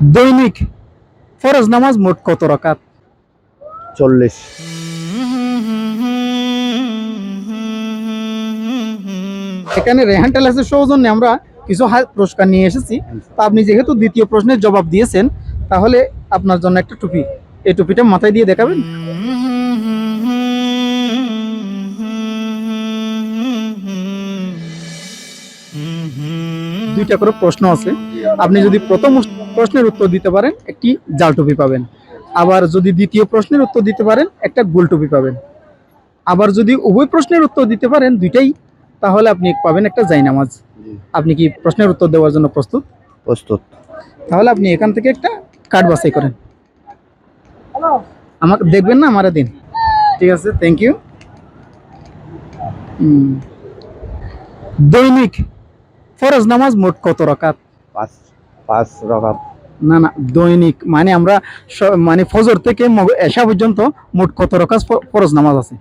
দৈনিক ফরজ নামাজ মোট কত রাকাত? চল্লিশ। এখানে রেহান টেলাসের সৌজন্যে আমরা কিছু পুরস্কার নিয়ে এসেছি। তা আপনি যেহেতু দ্বিতীয় প্রশ্নের জবাব দিয়েছেন তাহলে আপনার জন্য একটা টুপি। এই টুপিটা মাথায় দিয়ে দেখাবেন? দুইটা করে প্রশ্ন আছে। আপনি যদি প্রথম প্রশ্নের উত্তর দিতে পারেন একটি জাল টুপি পাবেন। আবার যদি দ্বিতীয় প্রশ্নের উত্তর দিতে পারেন একটা গোল টুপি পাবেন। আবার যদি উভয় প্রশ্নের উত্তর দিতে পারেন দুইটাই তাহলে আপনি পাবেন একটা জাইনামাজ। আপনি কি প্রশ্নের উত্তর দেওয়ার জন্য প্রস্তুত? প্রস্তুত। তাহলে আপনি এখান থেকে একটা কার্ড বাছাই করেন। আমাকে দেখবেন না আমার দিন ঠিক আছে থ্যাংক ইউ দৈনিক ফরজ নামাজ মোট কত রকাত? পাঁচ পাঁচ রকাত। না না দৈনিক মানে আমরা মানে ফজর থেকে এশা পর্যন্ত মোট কত রাকাত ফ- ফরজ নামাজ আছে?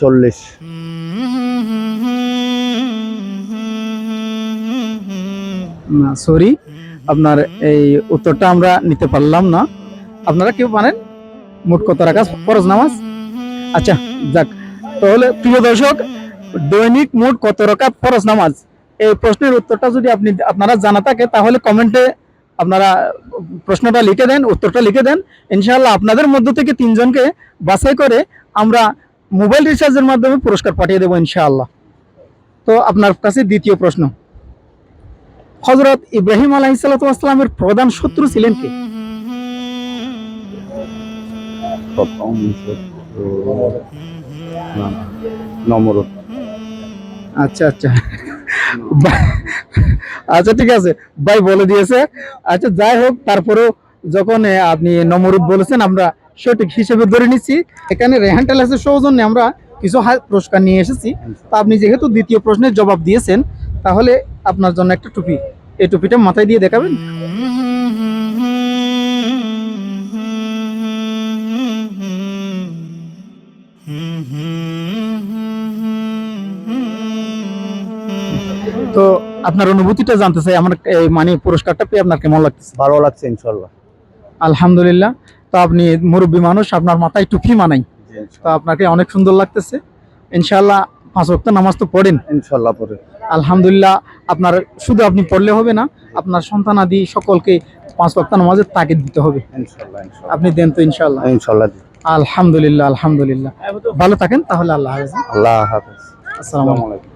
চল্লিশ। না সরি আপনার এই উত্তরটা আমরা নিতে পারলাম না। আপনারা কেউ পারেন? মোট কত রাকাত ফরজ নামাজ? আচ্ছা যাক তাহলে প্রিয় দর্শক দৈনিক মোট কত রাকাত ফরজ নামাজ? এই প্রশ্নের উত্তরটা যদি আপনি আপনারা জানা থাকে তাহলে কমেন্টে আপনারা প্রশ্নটা লিখে দেন উত্তরটা লিখে দেন। ইনশাআল্লাহ আপনাদের মধ্য থেকে তিনজনকে বাছাই করে আমরা মোবাইল রিচার্জের মাধ্যমে পুরস্কার পাঠিয়ে দেবো ইনশাআল্লাহ। তো আপনার কাছে দ্বিতীয় প্রশ্ন। হজরত ইব্রাহিম আলাইসালামের প্রধান শত্রু ছিলেন কে? আচ্ছা আচ্ছা। আচ্ছা ঠিক আছে। ভাই বলে দিয়েছে। আচ্ছা যাই হোক, তারপরেও যখন আপনি নমরুদ বলেছেন, আমরা সঠিক হিসেবে ধরে নিচ্ছি। এখানে রেহান টেলাসের সৌজন্যে আমরা কিছু পুরস্কার নিয়ে এসেছি। তা আপনি যেহেতু দ্বিতীয় প্রশ্নের জবাব দিয়েছেন, তাহলে আপনার জন্য একটা টুপি। এই টুপিটা মাথায় দিয়ে দেখাবেন? তো আপনার অনুভূতিটা জানতে চাই আমার এই মানে পুরস্কারটা পেয়ে আপনার কেমন লাগতেছে? ভালো লাগছে ইনশাল্লাহ আলহামদুলিল্লাহ। তো আপনি মুরব্বী মানুষ আপনার মাথায় টুপি মানাই। তো আপনাকে অনেক সুন্দর লাগতেছে। ইনশাল্লাহ পাঁচ ওয়াক্ত নামাজ তো পড়েন। ইনশাল্লাহ পরে আলহামদুলিল্লাহ আপনার শুধু আপনি পড়লে হবে না আপনার সন্তান আদি সকলকে পাঁচ ওয়াক্ত নামাজের তাগিদ দিতে হবে। ইনশাল্লাহ ইনশাল্লাহ আপনি দেন তো ইনশাআল্লাহ। ইনশাল্লাহ আলহামদুলিল্লাহ আলহামদুলিল্লাহ। ভালো থাকেন তাহলে আল্লাহ হাফেজ। আল্লাহ হাফেজ। আসসালামু আলাইকুম।